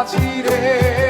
মাঝি রে।